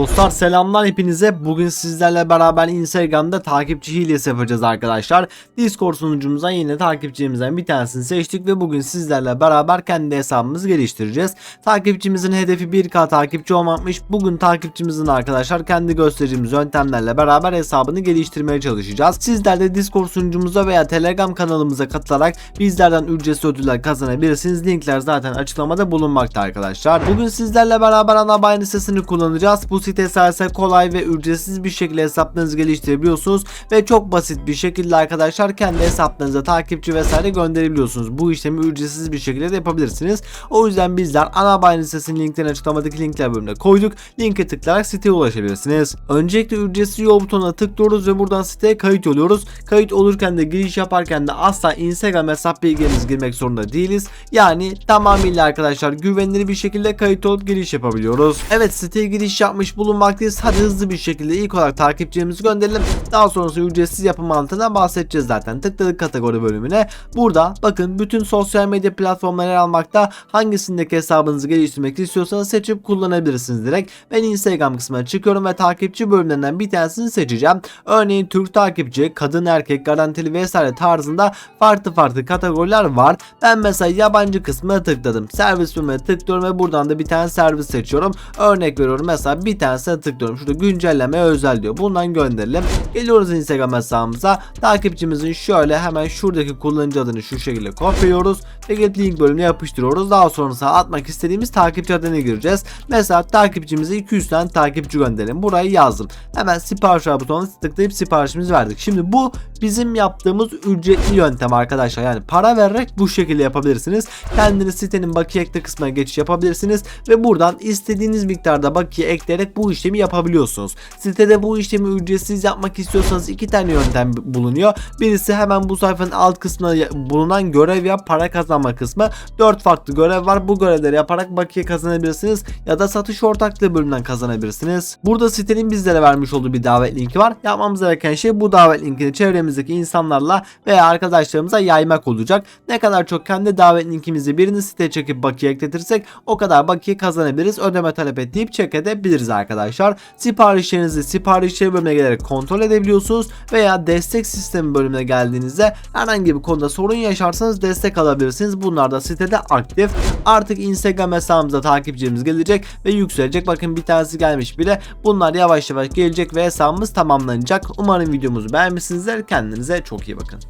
Dostlar selamlar hepinize. Bugün sizlerle beraber Instagram'da takipçi hilesi yapacağız arkadaşlar. Discord sunucumuza yine takipçimizden bir tanesini seçtik ve bugün sizlerle beraber kendi hesabımızı geliştireceğiz. Takipçimizin hedefi 1K takipçi olmakmış. Bugün takipçimizin arkadaşlar kendi göstereceğimiz yöntemlerle beraber hesabını geliştirmeye çalışacağız. Sizler de Discord sunucumuza veya Telegram kanalımıza katılarak bizlerden ücretsiz ödüller kazanabilirsiniz. Linkler zaten açıklamada bulunmakta arkadaşlar. Bugün sizlerle beraber ana bayani sitesini kullanacağız. Bu site sayesinde kolay ve ücretsiz bir şekilde hesaplarınızı geliştirebiliyorsunuz ve çok basit bir şekilde arkadaşlar kendi hesaplarınıza takipçi vesaire gönderebiliyorsunuz. Bu işlemi ücretsiz bir şekilde de yapabilirsiniz. O yüzden bizler ana bayani sitesinin linklerini açıklamadaki linkler bölümüne koyduk. Linke tıklayarak siteye ulaşabilirsiniz. Öncelikle ücretsiz yol butonuna tıklıyoruz ve buradan siteye kayıt oluyoruz. Kayıt olurken de giriş yaparken de asla Instagram hesap bilgilerinizi girmek zorunda değiliz. Yani tamamıyla arkadaşlar güvenilir bir şekilde kayıt olup giriş yapabiliyoruz. Evet siteye giriş yapmış bulunmaktayız. Hadi hızlı bir şekilde ilk olarak takipçilerimizi gönderelim. Daha sonrasında ücretsiz yapım mantığına bahsedeceğiz zaten. Tıkladık kategori bölümüne. Burada bakın bütün sosyal medya platformları yer almakta. Hangisindeki hesabınızı geliştirmek istiyorsanız seçip kullanabilirsiniz direkt. Ben Instagram kısmına çıkıyorum ve takipçi bölümlerinden bir tanesini seçeceğim. Örneğin Türk takipçi, kadın erkek garantili vesaire tarzında farklı farklı kategoriler var. Ben mesela yabancı kısmına tıkladım. Servis bölümüne tıklıyorum ve buradan da bir tane servis seçiyorum. Örnek veriyorum mesela bir tanesine tıklıyorum. Şurada güncelleme özel diyor. Bundan gönderelim. Geliyoruz Instagram hesabımıza. Takipçimizin şöyle hemen şuradaki kullanıcı adını şu şekilde kopyalıyoruz. Ve gelip link bölümüne yapıştırıyoruz. Daha sonrasında atmak istediğimiz takipçi adını gireceğiz. Mesela takipçimize 200 tane takipçi gönderelim. Burayı yazdım. Hemen sipariş butonuna tıklayıp siparişimizi verdik. Şimdi bu bizim yaptığımız ücretli yöntem arkadaşlar. Yani para vererek bu şekilde yapabilirsiniz. Kendiniz sitenin bakiye ekle kısmına geçiş yapabilirsiniz. Ve buradan istediğiniz miktarda bakiye ekleyerek bu işlemi yapabiliyorsunuz. Sitede bu işlemi ücretsiz yapmak istiyorsanız iki tane yöntem bulunuyor. Birisi hemen bu sayfanın alt kısmında bulunan görev ya para kazanma kısmı. 4 farklı görev var. Bu görevleri yaparak bakiye kazanabilirsiniz ya da satış ortaklığı bölümünden kazanabilirsiniz. Burada sitenin bizlere vermiş olduğu bir davet linki var. Yapmamız gereken şey bu davet linkini çevremizdeki insanlarla veya arkadaşlarımıza yaymak olacak. Ne kadar çok kendi davet linkimizi birini siteye çekip bakiye ekletirsek o kadar bakiye kazanabiliriz. Ödeme talep et deyip check edebiliriz arkadaşlar. Siparişlerinizi siparişleri bölümüne gelerek kontrol edebiliyorsunuz veya destek sistemi bölümüne geldiğinizde herhangi bir konuda sorun yaşarsanız destek alabilirsiniz. Bunlar da sitede aktif. Artık Instagram hesabımıza takipçimiz gelecek ve yükselecek. Bakın bir tanesi gelmiş bile. Bunlar yavaş yavaş gelecek ve hesabımız tamamlanacak. Umarım videomuzu beğenmişsinizdir. Kendinize çok iyi bakın.